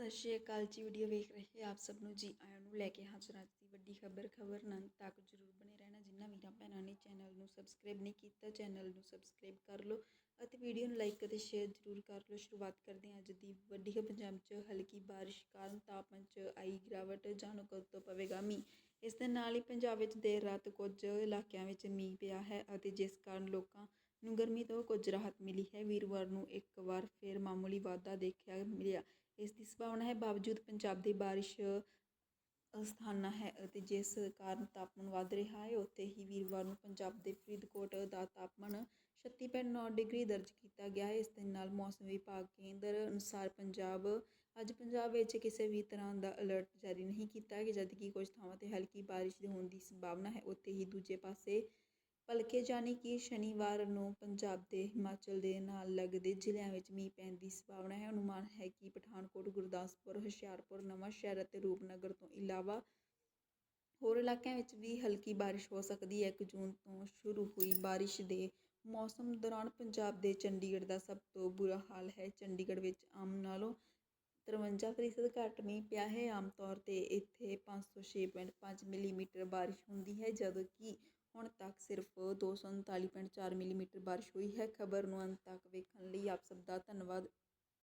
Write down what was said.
ਸਤਿ ਸ਼੍ਰੀ ਅਕਾਲ ਜੀ ਵੀਡੀਓ ਵੇਖ ਰਹੇ ਆਪ ਸਭ ਨੂੰ ਜੀ, ਆਇਆਂ ਨੂੰ ਲੈ ਕੇ ਹਾਜ਼ਰ ਅੱਜ ਦੀ ਵੱਡੀ ਖਬਰ ਖਬਰ ਨਾਲ ਤੱਕ ਜਰੂਰ ਬਣੇ ਰਹਿਣਾ। ਜਿਨ੍ਹਾਂ ਵੀਰਾਂ, ਭੈਣਾਂ ਨੇ ਚੈਨਲ ਨੂੰ ਸਬਸਕ੍ਰਾਈਬ ਨਹੀਂ ਕੀਤਾ ਚੈਨਲ ਨੂੰ ਸਬਸਕ੍ਰਾਈਬ ਕਰ ਲਓ ਅਤੇ ਵੀਡੀਓ ਨੂੰ ਲਾਈਕ ਅਤੇ ਸ਼ੇਅਰ ਜਰੂਰ ਕਰ ਲਓ। ਸ਼ੁਰੂਆਤ ਕਰਦੇ ਹਾਂ ਅੱਜ ਦੀ ਵੱਡੀ ਖਬਰ, ਪੰਜਾਬ 'ਚ ਹਲਕੀ ਬਾਰਿਸ਼ ਕਾਰਨ ਤਾਪਮਾਨ 'ਚ ਆਈ ਗਿਰਾਵਟ, ਜਾਣੋ ਕਦੋਂ ਤੋਂ ਪਵੇਗਾ ਮੀਂਹ। ਇਸ ਦੇ ਨਾਲ ਹੀ ਪੰਜਾਬ ਵਿੱਚ ਦੇਰ ਰਾਤ ਕੁਝ ਇਲਾਕਿਆਂ ਵਿੱਚ ਮੀਂਹ ਪਿਆ ਹੈ ਅਤੇ ਜਿਸ ਕਾਰਨ ਲੋਕਾਂ ਨੂੰ ਗਰਮੀ ਤੋਂ ਕੁਝ ਰਾਹਤ ਮਿਲੀ ਹੈ। ਵੀਰਵਾਰ ਨੂੰ ਇੱਕ ਵਾਰ ਫਿਰ ਮਾਮੂਲੀ ਵਾਧਾ ਦੇਖਿਆ ਮਿਲਿਆ। ਇਸ ਦੀ ਸੰਭਾਵਨਾ ਹੈ। ਬਾਵਜੂਦ ਪੰਜਾਬ ਦੀ ਬਾਰਿਸ਼ ਅਸਥਾਨਾ ਹੈ ਅਤੇ ਜਿਸ ਕਾਰਨ ਤਾਪਮਾਨ ਵੱਧ ਰਿਹਾ ਹੈ, ਉੱਥੇ ਹੀ ਵੀਰਵਾਰ ਨੂੰ ਪੰਜਾਬ ਦੇ ਫਰੀਦਕੋਟ ਦਾ ਤਾਪਮਾਨ 36.9 ਡਿਗਰੀ ਦਰਜ ਕੀਤਾ ਗਿਆ ਹੈ। ਇਸ ਦੇ ਨਾਲ ਮੌਸਮ ਵਿਭਾਗ ਕੇਂਦਰ ਅਨੁਸਾਰ ਪੰਜਾਬ, ਅੱਜ ਪੰਜਾਬ ਵਿੱਚ ਕਿਸੇ ਵੀ ਤਰ੍ਹਾਂ ਦਾ ਅਲਰਟ ਜਾਰੀ ਨਹੀਂ ਕੀਤਾ ਗਿਆ, ਜਦਕਿ ਕੁਝ ਥਾਵਾਂ ਤੇ ਹਲਕੀ ਬਾਰਿਸ਼ ਦੇ ਹੋਣ ਦੀ ਸੰਭਾਵਨਾ ਹੈ। ਉੱਥੇ ਹੀ ਦੂਜੇ ਪਾਸੇ ਭਲਕੇ ਜਾਣੀ ਕਿ ਸ਼ਨੀਵਾਰ ਨੂੰ ਪੰਜਾਬ ਦੇ ਹਿਮਾਚਲ ਦੇ ਨਾਲ ਲੱਗਦੇ ਜ਼ਿਲ੍ਹਿਆਂ ਵਿੱਚ ਮੀਂਹ ਪੈਣ ਦੀ ਸੰਭਾਵਨਾ ਹੈ। ਅਨੁਮਾਨ ਹੈ ਕਿ ਪਠਾਨਕੋਟ, ਗੁਰਦਾਸਪੁਰ, ਹੁਸ਼ਿਆਰਪੁਰ ਨਵਾਂਸ਼ਹਿਰ ਅਤੇ ਰੂਪਨਗਰ ਤੋਂ ਇਲਾਵਾ ਹੋਰ ਇਲਾਕਿਆਂ ਵਿੱਚ ਵੀ ਹਲਕੀ ਬਾਰਿਸ਼ ਹੋ ਸਕਦੀ ਹੈ। 1 ਜੂਨ ਤੋਂ ਸ਼ੁਰੂ ਹੋਈ ਬਾਰਿਸ਼ ਦੇ ਮੌਸਮ ਦੌਰਾਨ ਪੰਜਾਬ ਦੇ ਚੰਡੀਗੜ੍ਹ ਦਾ ਸਭ ਤੋਂ ਬੁਰਾ ਹਾਲ ਹੈ। ਚੰਡੀਗੜ੍ਹ ਵਿੱਚ ਆਮ ਨਾਲੋਂ 53% ਫੀਸਦ ਘੱਟ ਮੀਂਹ ਪਿਆ ਹੈ। ਆਮ ਤੌਰ ਤੇ ਇੱਥੇ 506.5 ਮਿਲੀਮੀਟਰ ਬਾਰਿਸ਼ ਹੁੰਦੀ ਹੈ, ਜਦੋਂ ਕਿ ਹੁਣ ਤੱਕ ਸਿਰਫ 239.4 ਮਿਲੀਮੀਟਰ ਬਾਰਿਸ਼ ਹੋਈ ਹੈ। ਖਬਰ ਨੂੰ ਅੰਤ ਤੱਕ ਵੇਖਣ ਲਈ ਆਪ ਸਭ ਦਾ ਧੰਨਵਾਦ।